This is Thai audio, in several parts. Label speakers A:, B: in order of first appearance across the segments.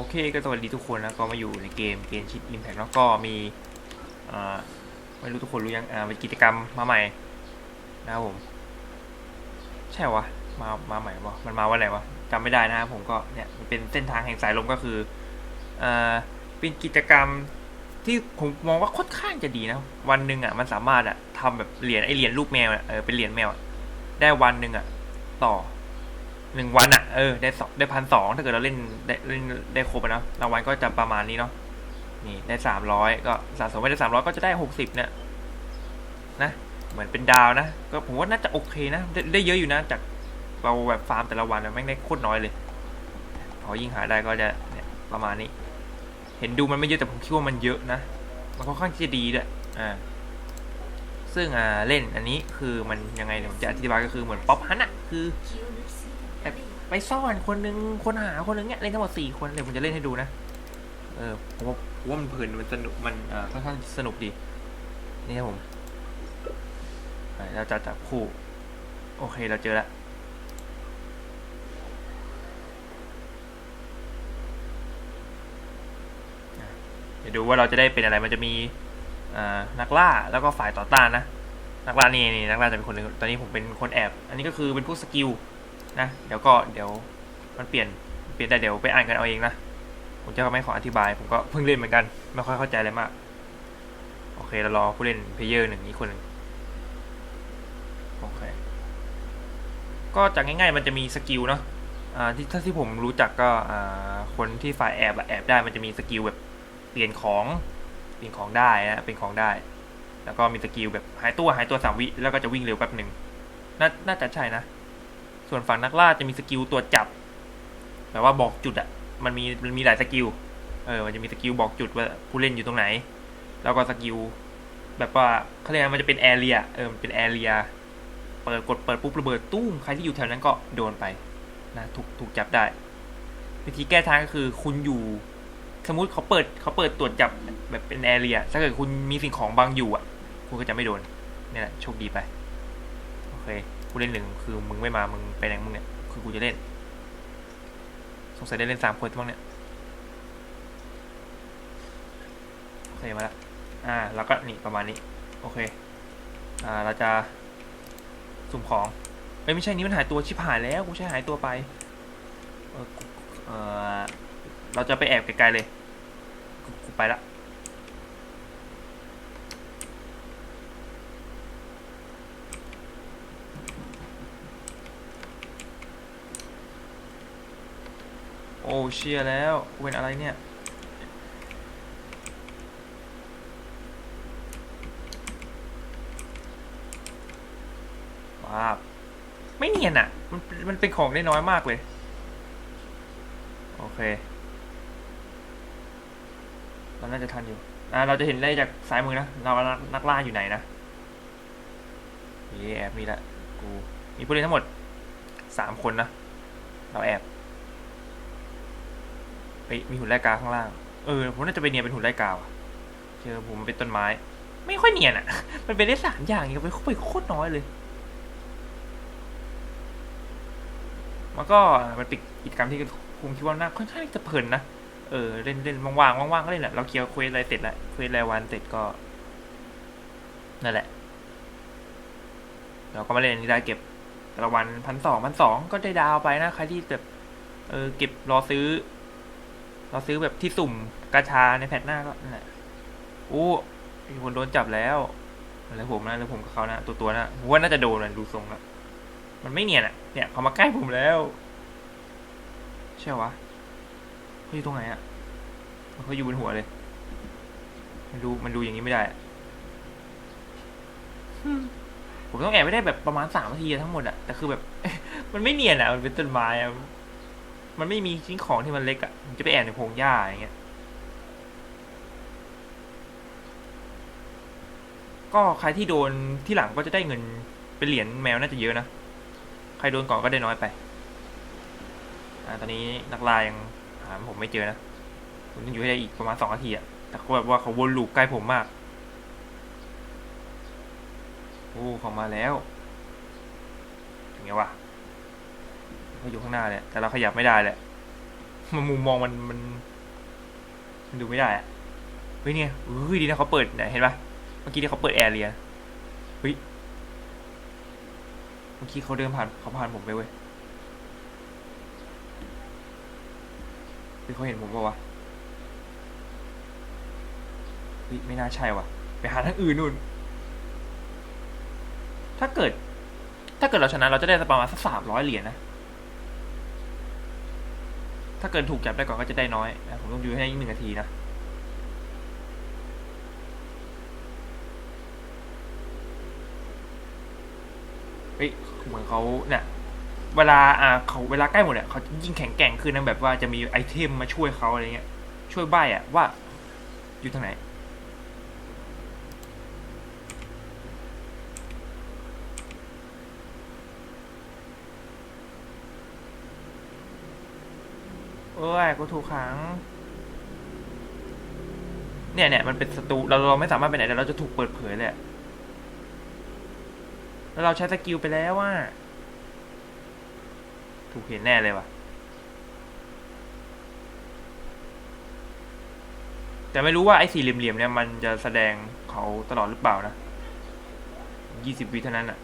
A: โอเคก็สวัสดีทุกคนนะก็มาอยู่ในเกมเกมชิปอิมแพกแล้วก็มีไม่รู้ทุกคนรู้ยังอ่าเป็นกิจกรรมมาใหม่นะครับผม ใช่วะมามาใหม่ปะมันมาวันไหนวะจำไม่ได้นะครับผมก็เนี่ยมันเป็นเส้นทางแห่งสายลมก็คืออเป็นกิจกรรมที่ผมมองว่าค่อนข้างจะดีนะ วันหนึ่งอะมันสามารถอะทำแบบเหรียญไอเหรียญรูปแมวอะเออเป็นเหรียญแมวได้วันหนึ่งอะ ต่อ หนึ่งวันอะเออได้สองได้พันสองถ้าเกิดเราเล่นได้เล่นได้ครบอะเนาะรางวัลก็จะประมาณนี้เนาะนี่ได้สามร้อยก็สะสมไปได้สามร้อยก็จะได้หกสิบเนี่ยนะเหมือนเป็นดาวนะ ก็ผมว่าน่าจะโอเคนะได้ได้เยอะอยู่นะ จากเราแบบฟาร์มแต่ละวันอะแม่งได้โคตรน้อยเลย พอยิ่งหาได้ก็จะเนี่ยประมาณนี้ เห็นดูมันไม่เยอะแต่ผมคิดว่ามันเยอะนะ มันค่อนข้างที่จะดีด้วยอ่าซึ่งอ่าเล่นอันนี้คือมันยังไงผมจะอธิบายก็คือเหมือนป๊อปฮันอะคือ ไปซ่อนคนนึงคนหาคนนึงเนี่ยเล่นทั้งหมดสี่คนเดี๋ยวผมจะเล่นให้ดูนะ เออผมว่าผมว่ามันเพลินมันสนุกมันอ่าค่อนข้างสนุกดีนี่ครับผมเราจะจับคู่ โอเคเราเจอแล้วอะเดี๋ยวดูว่าเราจะได้เป็นอะไรมันจะมีนักล่าแล้วก็ฝ่ายต่อต้านนะ นักล่านี่นี่นักล่าจะเป็นคนนึงตอนนี้ผมเป็นคนแอบ อันนี้ก็คือเป็นพวกสกิล นะ เดี๋ยวก็เดี๋ยวมันเปลี่ยนเปลี่ยนได้เดี๋ยวไปอ่านกันเอาเองนะ ผมจะไม่ขออธิบาย ผมก็เพิ่งเล่นเหมือนกัน ไม่ค่อยเข้าใจอะไรมาก โอเคเรารอผู้เล่นเพลเยอร์หนึ่งอีกคนหนึ่งโอเค ก็จากง่ายๆมันจะมีสกิลเนาะอ่าที่ถ้าที่ผมรู้จักก็อ่าคนที่ฝ่ายแอบแอบได้มันจะมีสกิลแบบเปลี่ยนของเปลี่ยนของได้นะเป็นของได้ แล้วก็มีสกิลแบบหายตัวหายตัวสามวิแล้วก็จะวิ่งเร็วแป๊บหนึ่งนน่าจะใช่นะ ส่วนฝั่งนักล่าจะมีสกิลตัวจับแบบว่าบอกจุดอะมันมีมันมีหลายสกิล เออ มันจะมีสกิลบอกจุดว่าผู้เล่นอยู่ตรงไหน แล้วก็สกิลแบบว่าเขาเรียกมันจะเป็นแอเรีย เออ มันเป็นแอเรีย เปิดกดเปิดปุ๊บระเบิดตุ้ม ใครที่อยู่แถวนั้นก็โดนไปนะ ถูกถูกจับได้ วิธีแก้ทางก็คือคุณอยู่ สมมุติเขาเปิดเขาเปิดตรวจจับแบบเป็นแอเรีย ถ้าเกิดคุณมีสิ่งของบางอยู่อะ คุณก็จะไม่โดนเนี่ยแหละโชคดีไป โอเค กูเล่นหนึ่งคือมึงไม่มา มึงไปไหนมึงเนี่ย คือกูจะเล่น สงสัยได้เล่นสามคนบ้งเนี่ยโอเคมาแล้ว อ่า แล้วก็นี่ประมาณนี้ โอเค อ่า เราจะสุ่มของเอ้ยไม่ใช่นี้มันหายตัวชิบหายแล้ว กูใช้หายตัวไปเออเราจะไปแอบไกลๆเลย กูไปละ อ้เชียแล้วเป็นอะไรเนี่ย ว้าวไม่เนียนอะ่ะ มันมันเป็นของได้น้อยมากเลย โอเค เราน่าจะทันอยู่อ่าเราจะเห็นได้จากซ้ายมือนะ เรานักนักล่าอยู่ไหนนะเย่แอบมีละ กู มีผู้เล่นทั้งหมดสามคนนะ เราแอบ เฮ้ยมีหุ่นไล่กาข้างล่าง เออผมน่าจะไปเนียนเป็นหุ่นไล่กาว่ะเจอผมเป็นต้นไม้ ไม่ค่อยเนียนอะ มันเป็นได้สามอย่างเงี้ยไปไปโคตรน้อยเลย มันก็มันป็นกิจกรรมที่ผมคิดว่าน่าค่อนข้างจะเพลินนะเออเล่นเล่นว่างๆว่างๆก็เล่นแหละเราเคลียร์เควสอะไรเสร็จแล้วเควสรายวันเสร็จก็นั่นแหละ เราก็มาเล่นนนี้ได้เก็บแต่ละวันพันสองพันสองก็ได้ดาวไปนะใครที่แบบเออเก็บรอซื้อ เราซื้อแบบที่สุ่มกาชาในแพทหน้าก็นั่นแหละโอ้มีคนโดนจับแล้วอะไรผมนะแล้วผมกับเขานะตัวตัวๆนะผมว่าน่าจะโดนมันดูทรงแล้วมันไม่เนียนอะเนี่ยเขามาใกล้ผมแล้วใช่วะเขาอยู่ตรงไหนอะเขาอยู่บนหัวเลย มันดูมันดูอย่างนี้ไม่ได้ผมต้องแอบไม่ได้แบบประมาณสามนาทีทั้งหมดอะแต่คือแบบ มันไม่เนียนอะมันเป็นต้นไม้อะ มันไม่มีชิ้นของที่มันเล็กอะมันจะไปแอบในพงหญ้าอย่างเงี้ย ก็ใครที่โดนที่หลังก็จะได้เงินเป็นเหรียญแมวน่าจะเยอะนะ ใครโดนก่อนก็ได้น้อยไป อ่า ตอนนี้นักลายังหาผมไม่เจอนะ ผมต้องอยู่ให้ได้อีกประมาณสองนาทีอะแต่เขาแบบว่าเขาวนลูปใกล้ผมมาก โอ้เขามาแล้ว ถึงไงวะ เขาอยู่ข้างหน้าเลยแต่เราขยับไม่ได้แหละมันมุมมองมันมันมันดูไม่ได้อะเฮ้ยเนี่ยเฮ้ยดีนะเขาเปิดเนี่ยเห็นปะเมื่อกี้ที่เขาเปิดแอร์เรียเฮ้ยเมื่อกี้เขาเดินผ่านเขาผ่านผมไปเว้ยเฮ้ยเขาเห็นผมปะวะเฮ้ยไม่น่าใช่วะไปหาทางอื่นนู่น ถ้าเกิด ถ้าเกิดเราชนะเราจะได้ประมาณสักสามร้อยเหรียญนะ ถ้าเกินถูกจับได้ก่อนก็จะได้น้อยผมต้องดูให้อีกหนึ่งนาทีนะเฮ้ยเหมือนเขาเนี่ยเวลาอ่าเขาเวลาใกล้หมดเนี่ยเขายิ่งแข็งแกร่งขึ้นนะแบบว่าจะมีไอเทมมาช่วยเขาอะไรเงี้ยช่วยใบอะว่า อยู่ทางไหน โอ้ย กูถูกขัง เนี่ยเนี่ยมันเป็นศัตรูเราเราไม่สามารถไปไหนแต่เราจะถูกเปิดเผยเลยแล้วเราใช้สกิลไปแล้วว่า ถูกเห็นแน่เลยว่ะ แต่ไม่รู้ว่าไอ้สี่เหลี่ยมๆเนี่ยมันจะแสดงเขาตลอดหรือเปล่านะยี่สิบวิเท่านั้นอะ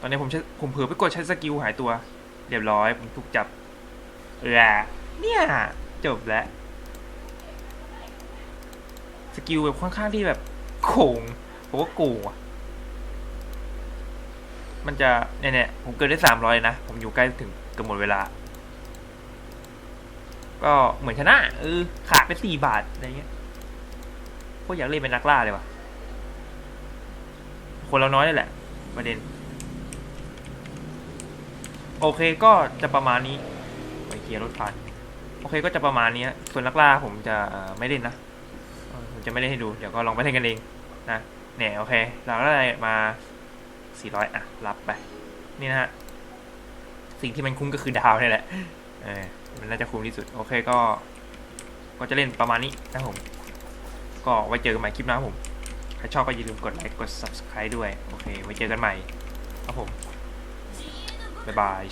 A: ตอนนี้ผมใช้ผมเผลอไปกดใช้สกิลหายตัว เรียบร้อย ผมถูกจับ เออเนี่ย จบแล้ว สกิลแบบค่อนข้างที่แบบโขงผมว่าโกงอะมันจะเนี่ยเนี่ยผมเกินได้สามร้อยนะ ผมอยู่ใกล้ถึงกือบหมดเวลา ก็เหมือนชนะเออขาดไปสี่บาทอะไรเงี้ยพวกอยากเล่นเป็นนักล่าเลยว่ะ คนเราน้อยเลยแหละ ประเด็น โอเคก็จะประมาณนี้ ไปเคลียร์รถผ่านโอเคก็จะประมาณนี้ส่วนนักล่าผมจะไม่เล่นนะผมจะไม่เล่นให้ดู เดี๋ยวก็ลองไปเล่นกันเองนะเนี่ยโอเค เราก็ได้มา400อะรับไป นี่นะฮะ สิ่งที่มันคุ้มก็คือดาวนี่แหละเออมันน่าจะคุ้มที่สุด โอเคก็ ก็จะเล่นประมาณนี้นะผม ก็ไว้เจอกันใหม่คลิปหน้าผม ใครชอบก็อย่าลืมกดไลค์ กด subscribe ด้วย โอเค ไว้เจอกันใหม่ครับผม บ๊ายบาย